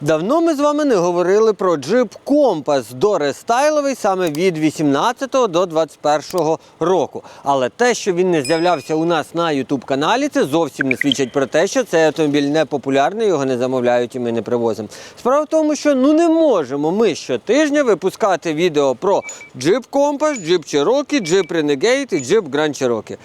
Давно ми з вами не говорили про джип Компас дорестайловий саме від 18 до 21 року. Але те, що він не з'являвся у нас на YouTube каналі, це зовсім не свідчить про те, що цей автомобіль не популярний, його не замовляють і ми не привозимо. Справа в тому, що ну не можемо ми щотижня випускати відео про джип Компас, джип Cherokee, джип Renegade і джип Grand Cherokee.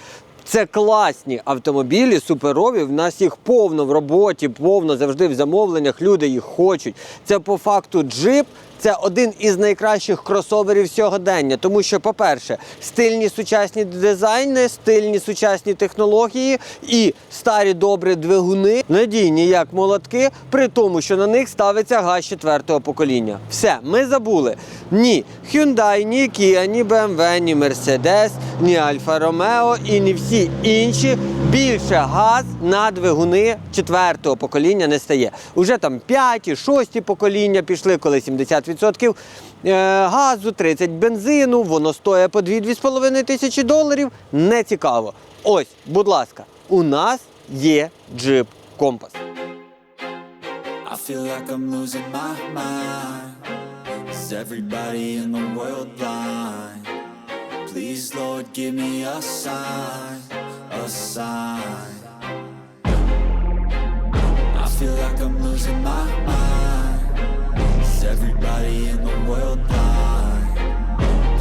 Це класні автомобілі, суперові. В нас їх повно в роботі, повно завжди в замовленнях. Люди їх хочуть. Це по факту джип. Це один із найкращих кросоверів сьогодення, тому що, по-перше, стильні сучасні дизайни, стильні сучасні технології і старі добрі двигуни, надійні як молотки, при тому, що на них ставиться газ четвертого покоління. Все, ми забули. Ні Hyundai, ні Kia, ні BMW, ні Mercedes, ні Alfa Romeo і ні всі інші більше газ на двигуни четвертого покоління не стає. Уже там п'яті, шості покоління пішли, коли 70% е, газу, 30 бензину, воно стоїть по 2-2,5 тисячі доларів. Не цікаво. Ось, будь ласка, у нас є джип Компас. Everybody in the world blind? Please, Lord, give me a sign, a sign. I feel like I'm losing my mind. Is everybody in the world blind?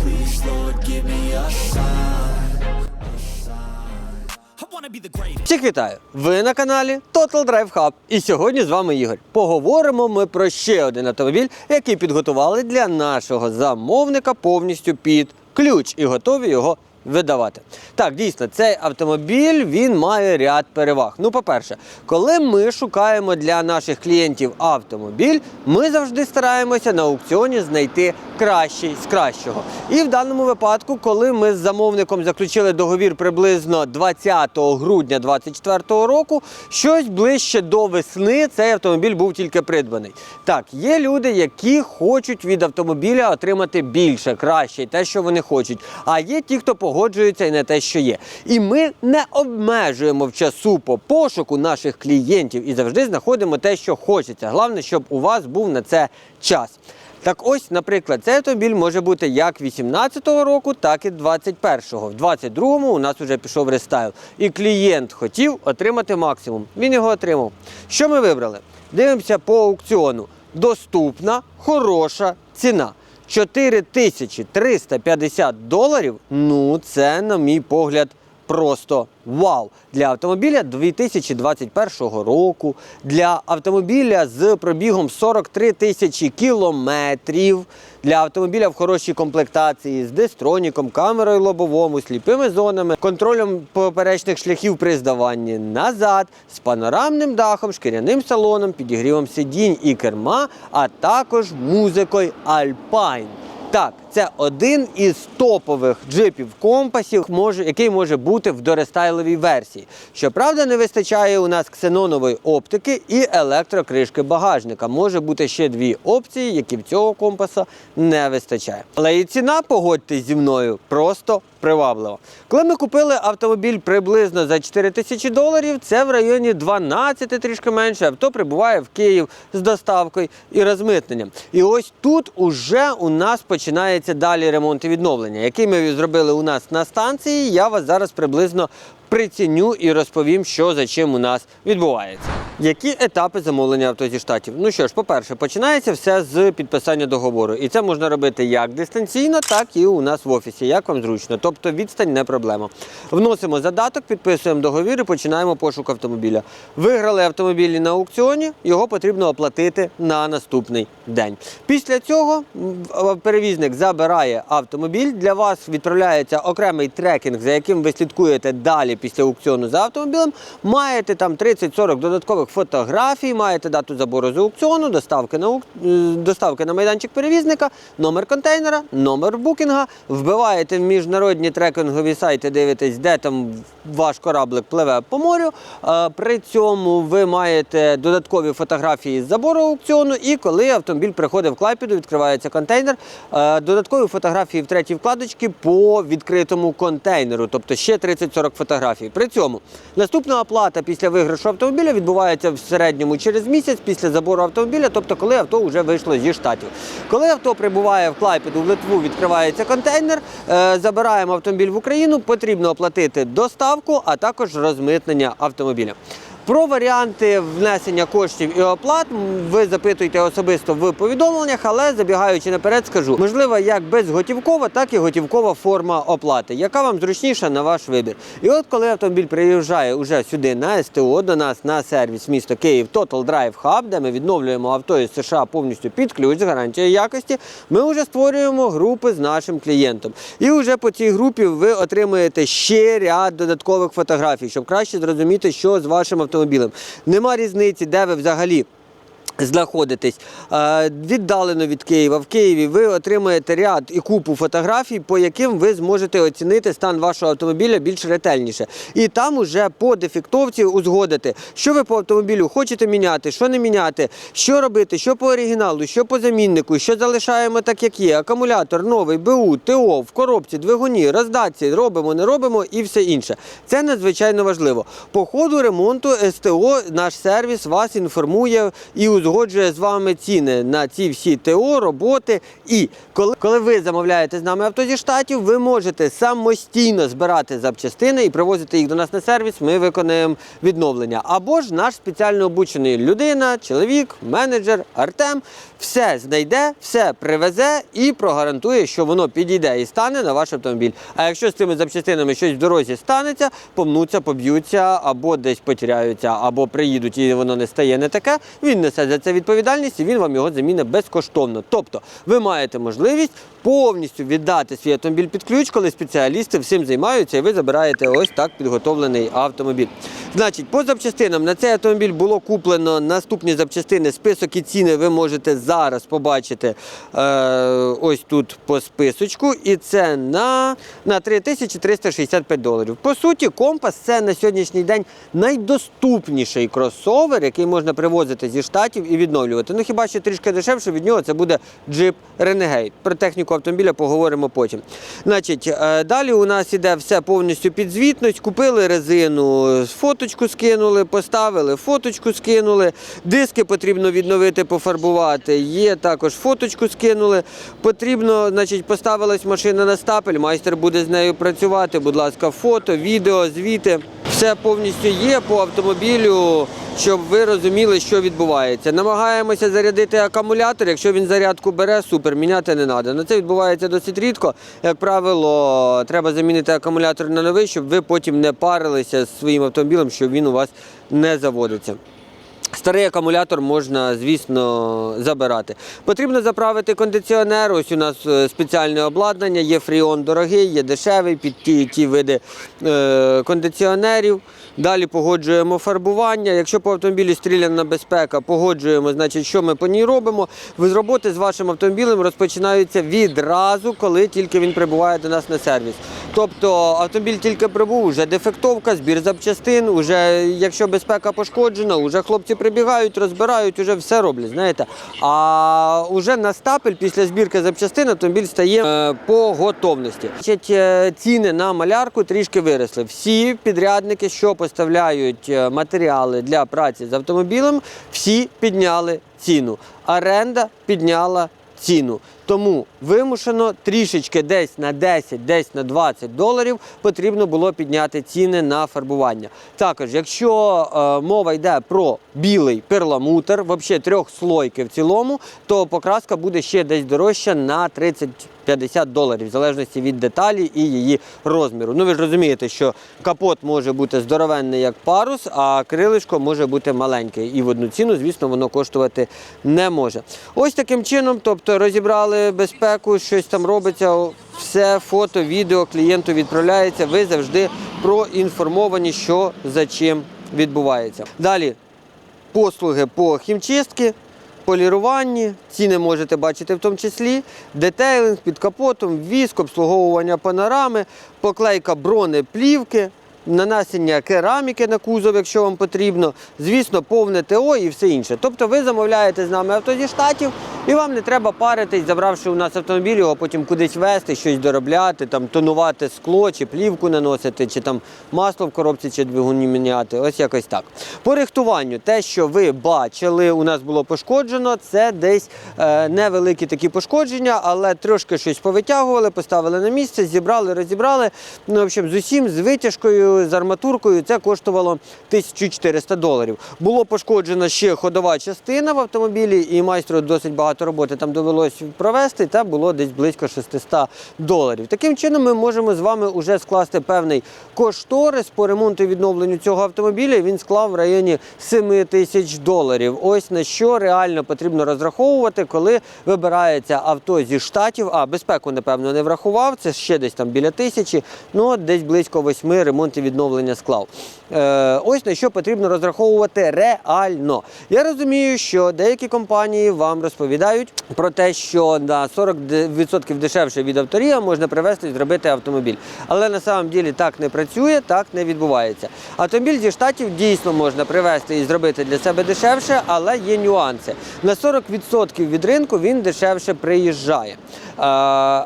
Please, Lord, give me a sign, a sign. I wanna be the greatest. Всіх вітаю! Ви на каналі Total Drive Hub. І сьогодні з вами Ігор. Поговоримо ми про ще один автомобіль, який підготували для нашого замовника повністю під ключ і готові його видавати. Так, дійсно, цей автомобіль він має ряд переваг. Ну, по-перше, коли ми шукаємо для наших клієнтів автомобіль, ми завжди стараємося на аукціоні знайти кращий з кращого. І в даному випадку, коли ми з замовником заключили договір приблизно 20 грудня 2024 року, щось ближче до весни цей автомобіль був тільки придбаний. Так, є люди, які хочуть від автомобіля отримати більше, краще, те, що вони хочуть. А є ті, хто погоджується і на те, що є. І ми не обмежуємо в часу по пошуку наших клієнтів і завжди знаходимо те, що хочеться. Головне, щоб у вас був на це час. Так ось, наприклад, цей автомобіль може бути як 18-го року, так і 21-го. В 22-му у нас вже пішов рестайл. І клієнт хотів отримати максимум. Він його отримав. Що ми вибрали? Дивимося по аукціону. Доступна, хороша ціна. 4350 доларів. Ну, це, на мій погляд, просто вау! Для автомобіля 2021 року, для автомобіля з пробігом 43 тисячі кілометрів, для автомобіля в хорошій комплектації з дистроніком, камерою лобовому, сліпими зонами, контролем поперечних шляхів при здаванні назад, з панорамним дахом, шкіряним салоном, підігрівом сидінь і керма, а також музикою Alpine. Так, це один із топових джипів компасів, може, який може бути в дорестайловій версії. Щоправда, не вистачає у нас ксенонової оптики і електрокришки багажника. Може бути ще дві опції, які в цього компаса не вистачає. Але і ціна, погодьтесь зі мною, просто приваблива. Коли ми купили автомобіль приблизно за 4 тисячі доларів, це в районі 12, трішки менше. Авто прибуває в Київ з доставкою і розмитненням. І ось тут уже у нас починається далі ремонт і відновлення, який ми зробили у нас на станції. Я вас зараз приблизно приціню і розповім, що за чим у нас відбувається. Які етапи замовлення авто зі штатів? Ну що ж, по-перше, починається все з підписання договору. І це можна робити як дистанційно, так і у нас в офісі, як вам зручно. Тобто відстань не проблема. Вносимо задаток, підписуємо договір і починаємо пошук автомобіля. Виграли автомобілі на аукціоні, його потрібно оплатити на наступний день. Після цього перевізник забирає автомобіль. Для вас відправляється окремий трекінг, за яким ви слідкуєте далі після аукціону за автомобілем. Маєте там 30-40 додаткових фотографій, маєте дату забору з аукціону, доставки на, е, доставки на майданчик перевізника, номер контейнера, номер букінга. Вбиваєте в міжнародні трекінгові сайти, дивитесь, де там ваш кораблик пливе по морю. При цьому ви маєте додаткові фотографії з забору аукціону, і коли автомобіль приходить в Клайпіду, відкривається контейнер, додаткові фотографії в третій вкладочці по відкритому контейнеру, тобто ще 30-40 фотографій. При цьому наступна оплата після виграшу автомобіля відбувається в середньому через місяць після забору автомобіля, тобто коли авто вже вийшло зі штатів. Коли авто прибуває в Клайпеду в Литву, відкривається контейнер, е, забираємо автомобіль в Україну, потрібно оплатити доставку, а також розмитнення автомобіля. Про варіанти внесення коштів і оплат ви запитуєте особисто в повідомленнях, але забігаючи наперед, скажу, можливо, як безготівкова, так і готівкова форма оплати, яка вам зручніша на ваш вибір. І от коли автомобіль приїжджає уже сюди на СТО до нас на сервіс міста Київ Total Drive Hub, де ми відновлюємо авто із США повністю під ключ з гарантією якості, ми вже створюємо групи з нашим клієнтом. І вже по цій групі ви отримуєте ще ряд додаткових фотографій, щоб краще зрозуміти, що з вашим автомобілем. Нема різниці, де ви взагалі. Знаходитесь віддалено від Києва. В Києві ви отримаєте ряд і купу фотографій, по яким ви зможете оцінити стан вашого автомобіля більш ретельніше. І там уже по дефектовці узгодити, що ви по автомобілю хочете міняти, що не міняти, що робити, що по оригіналу, що по заміннику, що залишаємо так, як є. Акумулятор новий, БУ, ТО, в коробці, двигуні, роздатці, робимо, не робимо і все інше. Це надзвичайно важливо. По ходу ремонту СТО наш сервіс вас інформує і узгоджує з вами ціни на ці всі ТО, роботи. І коли, коли ви замовляєте з нами авто зі штатів, ви можете самостійно збирати запчастини і привозити їх до нас на сервіс. Ми виконаємо відновлення. Або ж наш спеціально обучений людина, чоловік, менеджер Артем все знайде, все привезе і прогарантує, що воно підійде і стане на ваш автомобіль. А якщо з цими запчастинами щось в дорозі станеться, помнуться, поб'ються або десь потеряються, або приїдуть і воно не стає не таке, він несе за це відповідальність і він вам його замінить безкоштовно. Тобто ви маєте можливість повністю віддати свій автомобіль під ключ, коли спеціалісти всім займаються, і ви забираєте ось так підготовлений автомобіль. Значить, по запчастинам на цей автомобіль було куплено наступні запчастини. Список і ціни ви можете зараз побачити е, ось тут по списочку. І це на, на 3365 доларів. По суті, компас це на сьогоднішній день найдоступніший кросовер, який можна привозити зі штатів і відновлювати. Ну хіба що трішки дешевше від нього це буде Jeep Renegade. Про техніку автомобіля поговоримо потім. Значить, е, далі у нас іде все повністю під звітність. Купили резину, фоточку скинули, поставили, фоточку скинули. Диски потрібно відновити, пофарбувати. Є також фоточку скинули. Потрібно, значить, поставилась машина на стапель, майстер буде з нею працювати. Будь ласка, фото, відео, звіти. Все повністю є по автомобілю, щоб ви розуміли, що відбувається. Намагаємося зарядити акумулятор. Якщо він зарядку бере, супер, міняти не треба. Ну це відбувається досить рідко. Як правило, треба замінити акумулятор на новий, щоб ви потім не парилися з своїм автомобілем, щоб він у вас не заводиться. Старий акумулятор можна, звісно, забирати. Потрібно заправити кондиціонер. Ось у нас е, спеціальне обладнання, є фріон дорогий, є дешевий під ті, ті види е, кондиціонерів. Далі погоджуємо фарбування. Якщо по автомобілі стріляна безпека, погоджуємо, значить, що ми по ній робимо. Ви роботи з вашим автомобілем розпочинаються відразу, коли тільки він прибуває до нас на сервіс. Тобто автомобіль тільки прибув, вже дефектовка, збір запчастин, уже якщо безпека пошкоджена, вже хлопці прибігають, розбирають, вже все роблять. Знаєте. А вже на стапель після збірки запчастин автомобіль стає е, по готовності. Е, ціни на малярку трішки виросли. Всі підрядники, що поставляють е, матеріали для праці з автомобілем, всі підняли ціну. Оренда підняла ціну. Тому вимушено трішечки десь на 10, десь на 20 доларів потрібно було підняти ціни на фарбування. Також, якщо е, мова йде про білий перламутр, взагалі трьохслойки в цілому, то покраска буде ще десь дорожча на 30-50 доларів, в залежності від деталі і її розміру. Ну ви ж розумієте, що капот може бути здоровенний як парус, а крилишко може бути маленьке. І в одну ціну, звісно, воно коштувати не може. Ось таким чином, тобто розібрали безпеку, щось там робиться, все фото, відео клієнту відправляється. Ви завжди проінформовані, що за чим відбувається. Далі послуги по хімчистці, поліруванні, ціни можете бачити в тому числі, детейлинг під капотом, віск, обслуговування панорами, поклейка бронеплівки, нанесення кераміки на кузов, якщо вам потрібно, звісно, повне ТО і все інше. Тобто ви замовляєте з нами авто зі штатів, І вам не треба паритись, забравши у нас автомобіль, його потім кудись вести, щось доробляти, там тонувати скло, чи плівку наносити, чи там масло в коробці, чи двигуні міняти. Ось якось так. По рихтуванню, те, що ви бачили, у нас було пошкоджено, це десь е, невеликі такі пошкодження, але трошки щось повитягували, поставили на місце, зібрали, розібрали. Ну, в общем, з усім, з витяжкою, з арматуркою, це коштувало 1400 доларів. Було пошкоджена ще ходова частина в автомобілі, і майстру досить багато роботи там довелось провести, та було десь близько 600 доларів. Таким чином, ми можемо з вами вже скласти певний кошторис по ремонту і відновленню цього автомобіля. Він склав в районі 7 тисяч доларів. Ось на що реально потрібно розраховувати, коли вибирається авто зі штатів. А безпеку, напевно, не врахував. Це ще десь там біля тисячі, ну десь близько восьми ремонт відновлення склав. Е, ось на що потрібно розраховувати реально. Я розумію, що деякі компанії вам розповідають про те, що на 40% дешевше від авторія можна привезти і зробити автомобіль. Але на самом ділі так не працює, так не відбувається. Автомобіль зі штатів дійсно можна привезти і зробити для себе дешевше, але є нюанси. На 40% від ринку він дешевше приїжджає. Е,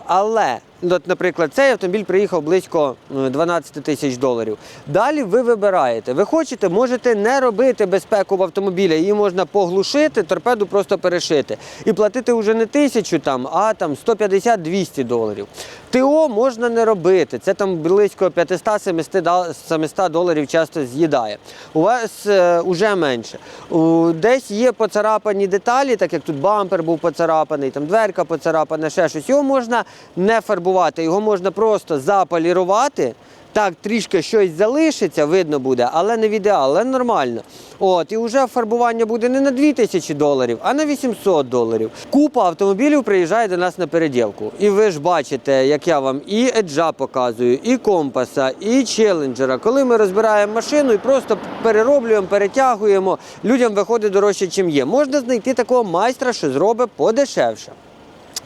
але наприклад, цей автомобіль приїхав близько е, 12 тисяч доларів. Далі ви вибираєте. Ви хочете, можете не робити безпеку в автомобілі, її можна поглушити, торпеду просто перешити. І платити вже не тисячу там, а там 150-200 доларів. ТО можна не робити. Це там близько 500-700 доларів часто з'їдає. У вас е, менше. У, десь є поцарапані деталі, так як тут бампер був поцарапаний, там дверка поцарапана, ще щось. Його можна не фарбувати, його можна просто заполірувати. Так, трішки щось залишиться, видно буде, але не в ідеал, але нормально. От, і вже фарбування буде не на 2000 доларів, а на 800 доларів. Купа автомобілів приїжджає до нас на переділку. І ви ж бачите, як я вам і еджа показую, і компаса, і челенджера. Коли ми розбираємо машину і просто перероблюємо, перетягуємо, людям виходить дорожче, чим є. Можна знайти такого майстра, що зробить подешевше.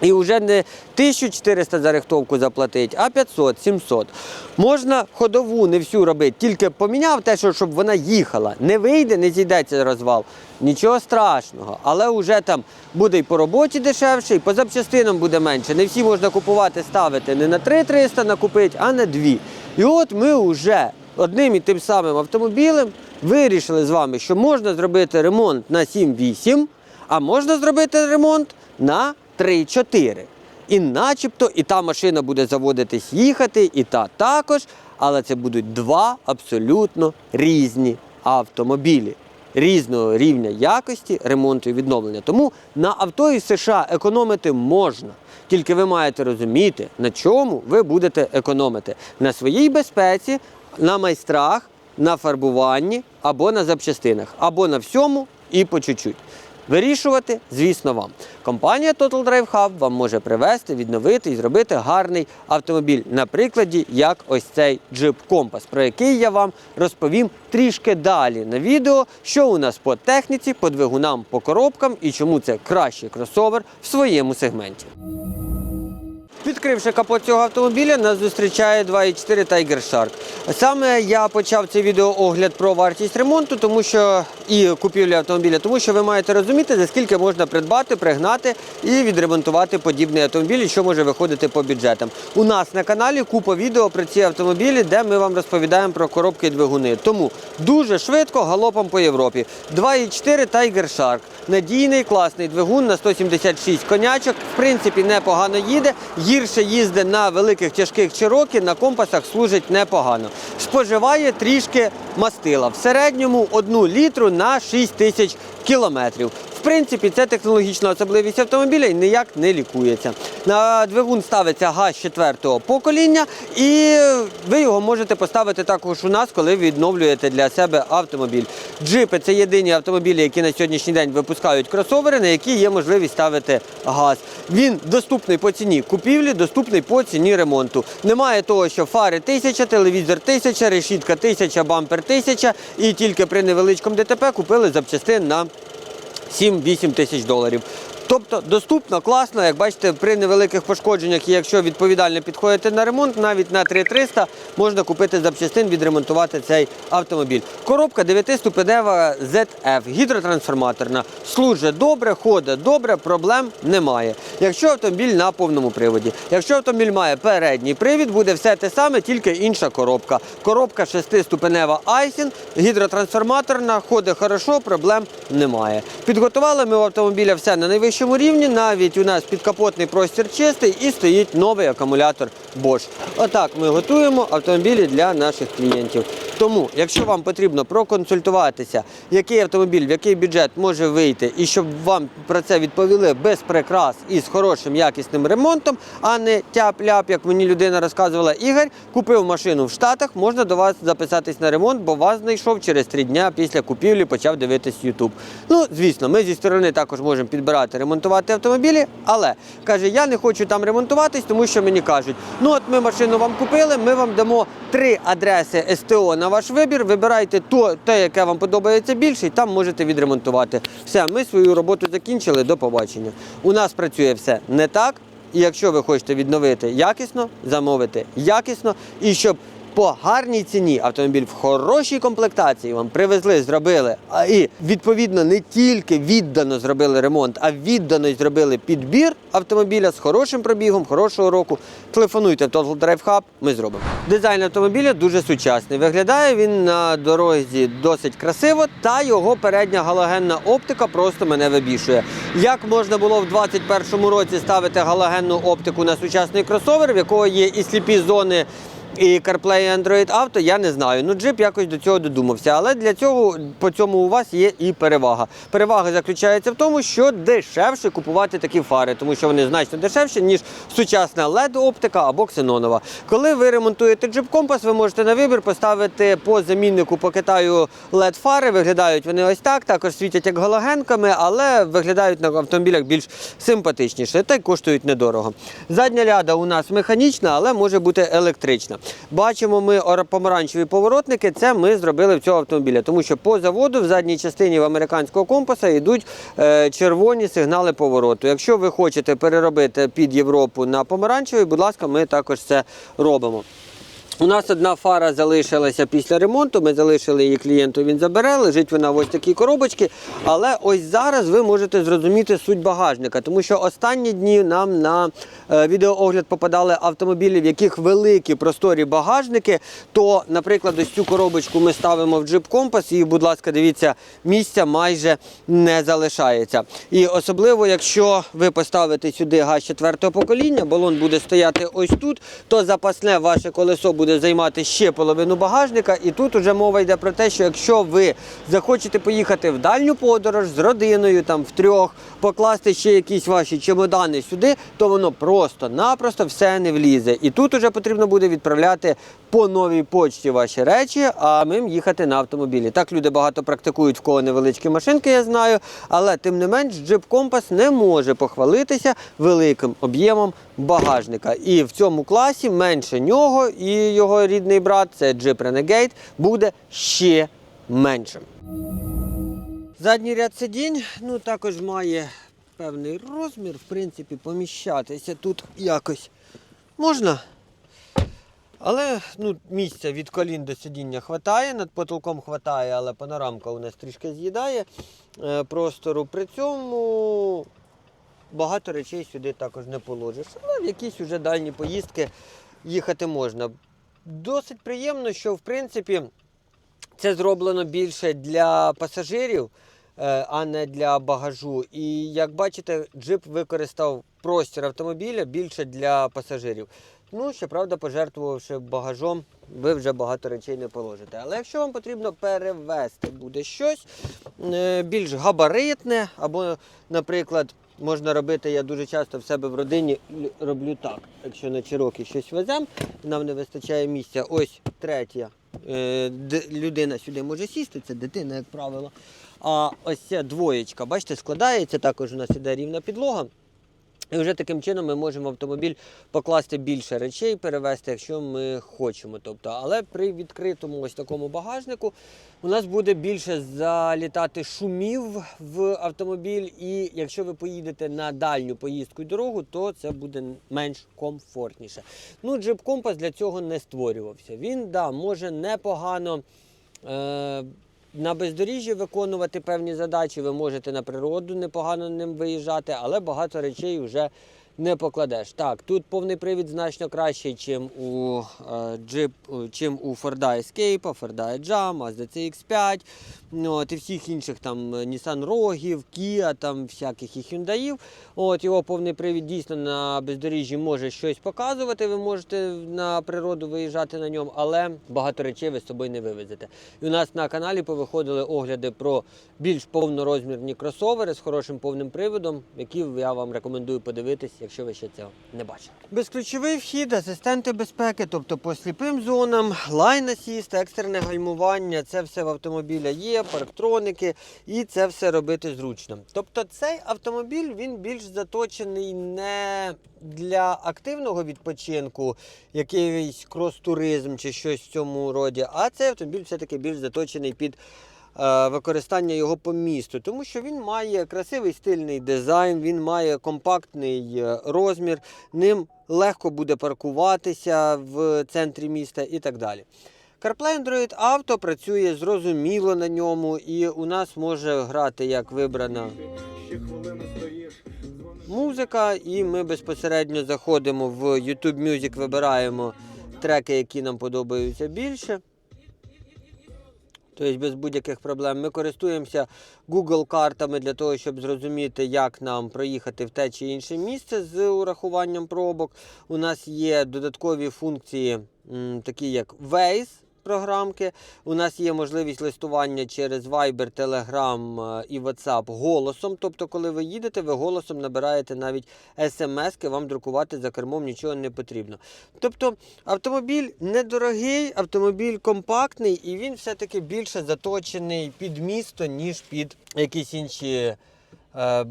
І вже не 1400 за рихтовку заплатить, а 500, 700. Можна ходову не всю робити, тільки поміняв те, що щоб вона їхала. Не вийде, не зійдеться розвал. Нічого страшного. Але вже там буде і по роботі дешевше, і по запчастинам буде менше. Не всі можна купувати, ставити не на 3300 накупити, а на 2. І от ми вже одним і тим самим автомобілем вирішили з вами, що можна зробити ремонт на 7-8, а можна зробити ремонт на 3-4. І начебто і та машина буде заводитись їхати, і та також, але це будуть два абсолютно різні автомобілі різного рівня якості ремонту і відновлення. Тому на авто із США економити можна. Тільки ви маєте розуміти, на чому ви будете економити: на своїй безпеці, на майстрах, на фарбуванні або на запчастинах, або на всьому і по чуть-чуть. Вирішувати, звісно, вам. Компанія Total Drive Hub вам може привезти, відновити і зробити гарний автомобіль. На прикладі, як ось цей Jeep Compass, про який я вам розповім трішки далі на відео, що у нас по техніці, по двигунам, по коробкам і чому це кращий кросовер в своєму сегменті. Відкривши капот цього автомобіля, нас зустрічає 2.4 Tiger Shark. Саме я почав цей відеоогляд про вартість ремонту, тому що і купівлі автомобіля, тому що ви маєте розуміти, за скільки можна придбати, пригнати і відремонтувати подібний автомобіль, що може виходити по бюджетам. У нас на каналі купа відео про ці автомобілі, де ми вам розповідаємо про коробки і двигуни. Тому дуже швидко галопом по Європі. 2.4 Tiger Shark. Надійний, класний двигун на 176 конячок. В принципі, непогано їде. Гірше їздить на великих тяжких чирокі, на компасах служить непогано. Споживає трішки мастила. В середньому 1 літру на 6 тисяч кілометрів. В принципі, це технологічна особливість автомобіля ніяк не лікується. На двигун ставиться газ четвертого покоління, і ви його можете поставити також у нас, коли відновлюєте для себе автомобіль. Джипи це єдині автомобілі, які на сьогоднішній день випускають кросовери, на які є можливість ставити газ. Він доступний по ціні купівлі, доступний по ціні ремонту. Немає того, що фари 1000, телевізор 1000, решітка 1000, бампер 1000 і тільки при невеличкому ДТП купили запчастин на 7-8 тисяч доларів. Тобто доступно, класно, як бачите, при невеликих пошкодженнях, і якщо відповідально підходите на ремонт, навіть на 3300 можна купити запчастин, відремонтувати цей автомобіль. Коробка 9-ступенева ZF, гідротрансформаторна, служить добре, ходить добре, проблем немає. Якщо автомобіль на повному приводі, якщо автомобіль має передній привід, буде все те саме, тільки інша коробка. Коробка 6-ступенева Айсін, гідротрансформаторна, ходить хорошо, проблем немає. Підготували ми в автомобіля все на найвищому рівні. Навіть у нас підкапотний простір чистий і стоїть новий акумулятор Bosch. Отак ми готуємо автомобілі для наших клієнтів. Тому, якщо вам потрібно проконсультуватися, який автомобіль, в який бюджет може вийти, і щоб вам про це відповіли без прикрас і з хорошим якісним ремонтом, а не тяп-ляп, як мені людина розказувала, Ігор купив машину в Штатах, можна до вас записатись на ремонт, бо вас знайшов через три дня після купівлі, почав дивитись YouTube. Ну, звісно, ми зі сторони також можемо підбирати, ремонтувати автомобілі, але каже, я не хочу там ремонтуватись, тому що мені кажуть, ну от ми машину вам купили, ми вам дамо три адреси СТО на ваш вибір. Вибирайте то, те, яке вам подобається більше, і там можете відремонтувати. Все, ми свою роботу закінчили. До побачення. У нас працює все не так. І якщо ви хочете відновити якісно, замовити якісно, і щоб по гарній ціні автомобіль в хорошій комплектації вам привезли, зробили, а і відповідно не тільки віддано зробили ремонт, а віддано й зробили підбір автомобіля з хорошим пробігом, хорошого року. Телефонуйте в Total Drive Hub, ми зробимо. Дизайн автомобіля дуже сучасний. Виглядає він на дорозі досить красиво, та його передня галогенна оптика просто мене вибішує. Як можна було в 2021 році ставити галогенну оптику на сучасний кросовер, в якого є і сліпі зони. І CarPlay і Android Auto я не знаю. Ну, джип якось до цього додумався. Але для цього по цьому у вас є і перевага. Перевага заключається в тому, що дешевше купувати такі фари, тому що вони значно дешевші, ніж сучасна LED-оптика або ксенонова. Коли ви ремонтуєте джип компас, ви можете на вибір поставити по заміннику по Китаю LED-фари. Виглядають вони ось так, також світять як галогенками, але виглядають на автомобілях більш симпатичніше та й коштують недорого. Задня ляда у нас механічна, але може бути електрична. Бачимо ми помаранчеві поворотники. Це ми зробили в цього автомобіля, тому що по заводу в задній частині в американського компаса йдуть е, червоні сигнали повороту. Якщо ви хочете переробити під Європу на помаранчевий, будь ласка, ми також це робимо. У нас одна фара залишилася після ремонту. Ми залишили її клієнту, він забере. Лежить вона в ось такій коробочці. Але ось зараз ви можете зрозуміти суть багажника, тому що останні дні нам на е, відеоогляд попадали автомобілі, в яких великі просторі багажники. То, наприклад, ось цю коробочку ми ставимо в джип компас, і, будь ласка, дивіться, місця майже не залишається. І особливо, якщо ви поставите сюди газ четвертого покоління, балон буде стояти ось тут, то запасне ваше колесо буде займати ще половину багажника. І тут уже мова йде про те, що якщо ви захочете поїхати в дальню подорож з родиною, там в трьох, покласти ще якісь ваші чемодани сюди, то воно просто-напросто все не влізе. І тут уже потрібно буде відправляти по новій почті ваші речі, а ми їхати на автомобілі. Так люди багато практикують в кого невеличкі машинки, я знаю, але тим не менш джип компас не може похвалитися великим об'ємом багажника. І в цьому класі менше нього і його рідний брат, це джип Renegade, буде ще меншим. Задній ряд сидінь ну, також має певний розмір, в принципі, поміщатися тут якось можна. Але ну, місця від колін до сидіння хватає, над потолком хватає, але панорамка у нас трішки з'їдає е, простору. При цьому багато речей сюди також не положиш. Але в якісь уже дальні поїздки їхати можна. Досить приємно, що в принципі це зроблено більше для пасажирів, е, а не для багажу. І як бачите, джип використав простір автомобіля більше для пасажирів. Ну, щоправда, пожертвувавши багажом, ви вже багато речей не положите. Але якщо вам потрібно перевезти буде щось е, більш габаритне, або, наприклад, можна робити, я дуже часто в себе в родині роблю так. Якщо на Чирокі щось веземо, нам не вистачає місця. Ось третя е, людина сюди може сісти, це дитина, як правило. А ось ця двоєчка, бачите, складається, також у нас іде рівна підлога. І вже таким чином ми можемо в автомобіль покласти більше речей, перевезти, якщо ми хочемо. Тобто, але при відкритому ось такому багажнику у нас буде більше залітати шумів в автомобіль. І якщо ви поїдете на дальню поїздку і дорогу, то це буде менш комфортніше. Ну, джип компас для цього не створювався. Він да, може непогано. Е- на бездоріжжі виконувати певні задачі, ви можете на природу непогано ним виїжджати, але багато речей вже не покладеш. Так, тут повний привід значно кращий, чим у е, Jeep, е, чим у Ford Escape, Ford Jam, Mazda CX-5, ну, от, і всіх інших там е, Nissan Rogue, Kia, там всяких і Hyundai. От його повний привід дійсно на бездоріжжі може щось показувати. Ви можете на природу виїжджати на ньому, але багато речей ви з собою не вивезете. І у нас на каналі повиходили огляди про більш повнорозмірні кросовери з хорошим повним приводом, які я вам рекомендую подивитись, якщо ви ще цього не бачили. Безключовий вхід, асистенти безпеки, тобто по сліпим зонам, лайн асіст, екстрене гальмування, це все в автомобіля є, парктроники, і це все робити зручно. Тобто цей автомобіль він більш заточений не для активного відпочинку, якийсь крос-туризм чи щось в цьому роді, а цей автомобіль все-таки більш заточений під використання його по місту, тому що він має красивий стильний дизайн, він має компактний е, розмір, ним легко буде паркуватися в центрі міста і так далі. CarPlay Android Auto працює зрозуміло на ньому, і у нас може грати як вибрана музика, і ми безпосередньо заходимо в YouTube Music, вибираємо треки, які нам подобаються більше. Тобто без будь-яких проблем. Ми користуємося Google картами для того, щоб зрозуміти, як нам проїхати в те чи інше місце з урахуванням пробок. У нас є додаткові функції, такі як Waze. Програмки. У нас є можливість листування через Viber, Telegram е, і WhatsApp голосом. Тобто, коли ви їдете, ви голосом набираєте навіть смс-ки, вам друкувати за кермом нічого не потрібно. Тобто автомобіль недорогий, автомобіль компактний і він все-таки більше заточений під місто, ніж під якісь інші. е,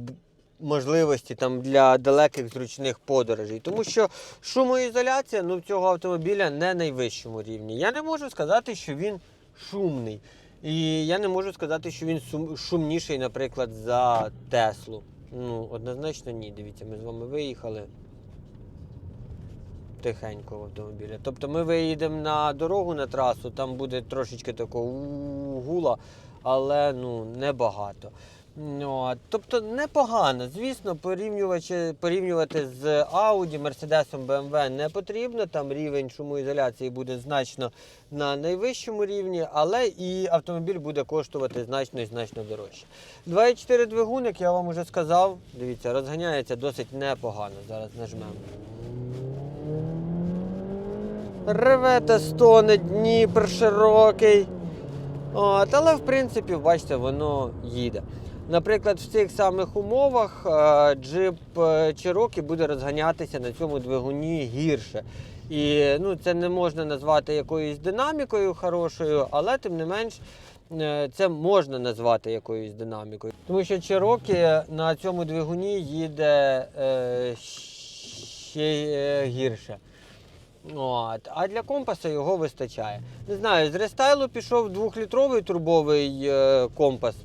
Можливості там для далеких зручних подорожей, тому що шумоізоляція ну, цього автомобіля не найвищому рівні. Я не можу сказати, що він шумний. І я не можу сказати, що він шумніший, наприклад, за Теслу. Ну, однозначно ні. Дивіться, ми з вами виїхали тихенько в автомобілі. Тобто ми виїдемо на дорогу на трасу, там буде трошечки такого гула, але ну, небагато. Ну, от, тобто непогано. Звісно, порівнювачі- порівнювати з Audi, Mercedes, BMW не потрібно. Там рівень шумоізоляції буде значно на найвищому рівні, але і автомобіль буде коштувати значно і значно дорожче. 2,4 двигун, я вам вже сказав, дивіться, розганяється досить непогано. Зараз нажмемо. Реве та стоне Дніпр широкий. От, але в принципі, бачите, воно їде. Наприклад, в цих самих умовах е, джип е, Cherokee буде розганятися на цьому двигуні гірше. І ну, це не можна назвати якоюсь динамікою хорошою, але тим не менш е, це можна назвати якоюсь динамікою. Тому що Cherokee на цьому двигуні їде ще гірше. От. А для компаса його вистачає. Не знаю, з рестайлу пішов двохлітровий турбовий компас.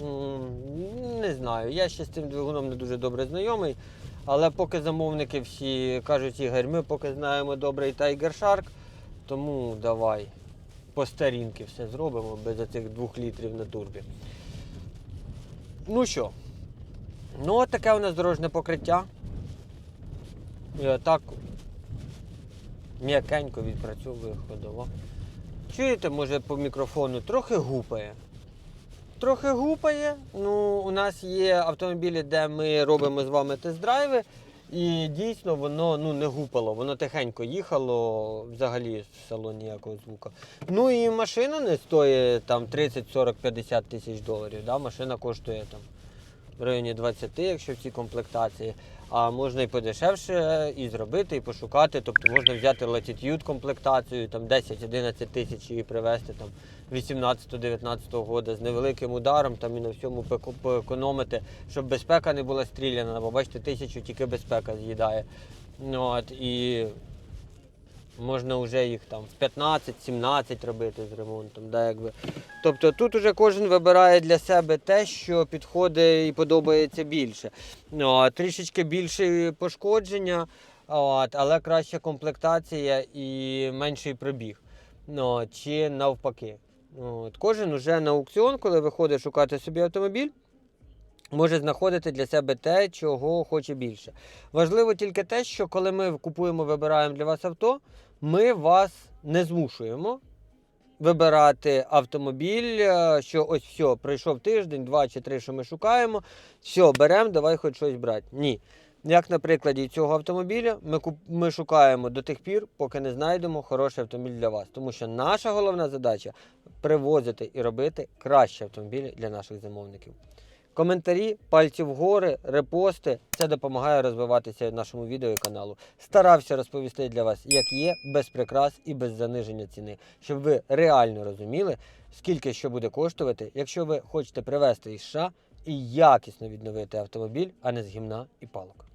Не знаю, я ще з цим двигуном не дуже добре знайомий. Але поки замовники всі кажуть, Ігор, ми поки знаємо добрий Tiger Shark, тому давай по старінки все зробимо без цих двох літрів на турбі. Ну що, ну от таке у нас дорожне покриття. І отак м'якенько відпрацьовує ходова. Чуєте, може по мікрофону трохи гупає. Трохи гупає. Ну, у нас є автомобілі, де ми робимо з вами тест-драйви, і дійсно воно ну, не гупало, воно тихенько їхало, взагалі в салоні ніякого звука. Ну і машина не стоїть там 30, 40, 50 тисяч доларів. Да? Машина коштує там в районі 20, якщо в цій комплектації. А можна і подешевше і зробити, і пошукати. Тобто можна взяти Latitude комплектацію, там 10-11 тисяч і привезти там 18-19 года з невеликим ударом там і на всьому поекономити, щоб безпека не була стріляна, бо бачите, тисячу тільки безпека з'їдає. Ну, от, і можна вже їх там в 15-17 робити з ремонтом. Да, якби. Тобто тут уже кожен вибирає для себе те, що підходить і подобається більше. Ну, трішечки більше пошкодження, от, але краща комплектація і менший пробіг. Ну, чи навпаки. От, кожен уже на аукціон, коли виходить шукати собі автомобіль, може знаходити для себе те, чого хоче більше. Важливо тільки те, що коли ми купуємо, вибираємо для вас авто, ми вас не змушуємо вибирати автомобіль, е, що ось все, пройшов тиждень, два чи три, що ми шукаємо, все, беремо, давай хоч щось брати. Ні. Як на прикладі цього автомобіля, ми, куп- ми шукаємо до тих пір, поки не знайдемо хороший автомобіль для вас. Тому що наша головна задача привозити і робити кращі автомобілі для наших замовників. Коментарі, пальці вгори, репости це допомагає розвиватися нашому відео і каналу. Старався розповісти для вас, як є, без прикрас і без заниження ціни, щоб ви реально розуміли, скільки що буде коштувати, якщо ви хочете привезти із США і якісно відновити автомобіль, а не з гімна і палок.